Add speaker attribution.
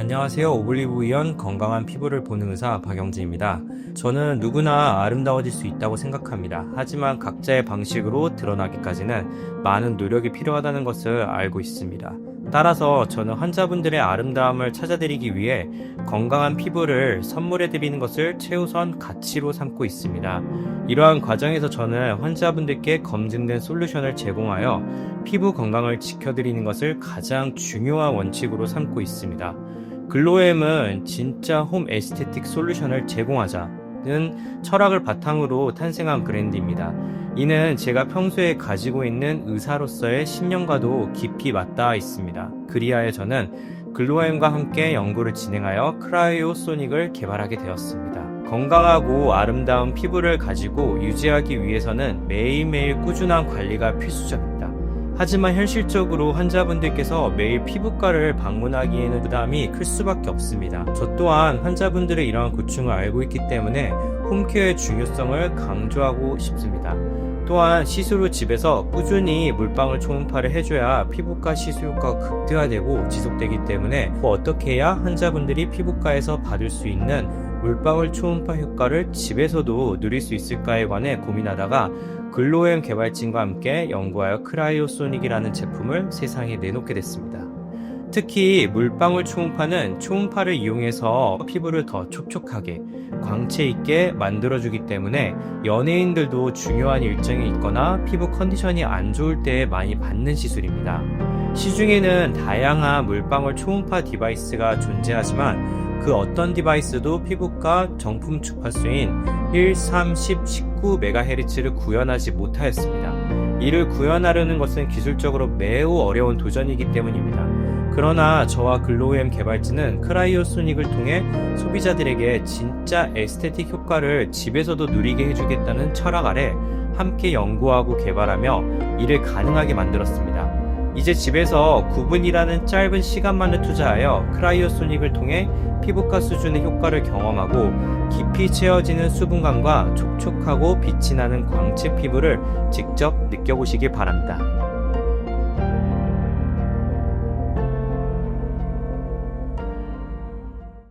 Speaker 1: 안녕하세요. 오블리브이언 건강한 피부를 보는 의사 박영진입니다. 저는 누구나 아름다워질 수 있다고 생각합니다. 하지만 각자의 방식으로 드러나기까지는 많은 노력이 필요하다는 것을 알고 있습니다. 따라서 저는 환자분들의 아름다움을 찾아드리기 위해 건강한 피부를 선물해드리는 것을 최우선 가치로 삼고 있습니다. 이러한 과정에서 저는 환자분들께 검증된 솔루션을 제공하여 피부 건강을 지켜드리는 것을 가장 중요한 원칙으로 삼고 있습니다. 글로엠은 진짜 홈 에스테틱 솔루션을 제공하자는 철학을 바탕으로 탄생한 브랜드입니다. 이는 제가 평소에 가지고 있는 의사로서의 신념과도 깊이 맞닿아 있습니다. 그리하여 저는 글로엠과 함께 연구를 진행하여 크라이오 소닉을 개발하게 되었습니다. 건강하고 아름다운 피부를 가지고 유지하기 위해서는 매일매일 꾸준한 관리가 필수적입니다. 하지만 현실적으로 환자분들께서 매일 피부과를 방문하기에는 부담이 클 수밖에 없습니다. 저 또한 환자분들의 이러한 고충을 알고 있기 때문에 홈케어의 중요성을 강조하고 싶습니다. 또한 시술 후 집에서 꾸준히 물방울 초음파를 해줘야 피부과 시술 효과가 극대화되고 지속되기 때문에 어떻게 해야 환자분들이 피부과에서 받을 수 있는 물방울 초음파 효과를 집에서도 누릴 수 있을까에 관해 고민하다가 글로엠 개발진과 함께 연구하여 크라이오소닉이라는 제품을 세상에 내놓게 됐습니다. 특히 물방울 초음파는 초음파를 이용해서 피부를 더 촉촉하게 광채 있게 만들어주기 때문에 연예인들도 중요한 일정이 있거나 피부 컨디션이 안 좋을 때 많이 받는 시술입니다. 시중에는 다양한 물방울 초음파 디바이스가 존재하지만 그 어떤 디바이스도 피부과 정품 주파수인 1, 3, 10, 19MHz를 구현하지 못하였습니다. 이를 구현하려는 것은 기술적으로 매우 어려운 도전이기 때문입니다. 그러나 저와 글로우엠 개발진은 크라이오소닉을 통해 소비자들에게 진짜 에스테틱 효과를 집에서도 누리게 해주겠다는 철학 아래 함께 연구하고 개발하며 이를 가능하게 만들었습니다. 이제 집에서 9분이라는 짧은 시간만을 투자하여 크라이오소닉을 통해 피부과 수준의 효과를 경험하고 깊이 채워지는 수분감과 촉촉하고 빛이 나는 광채 피부를 직접 느껴보시기 바랍니다.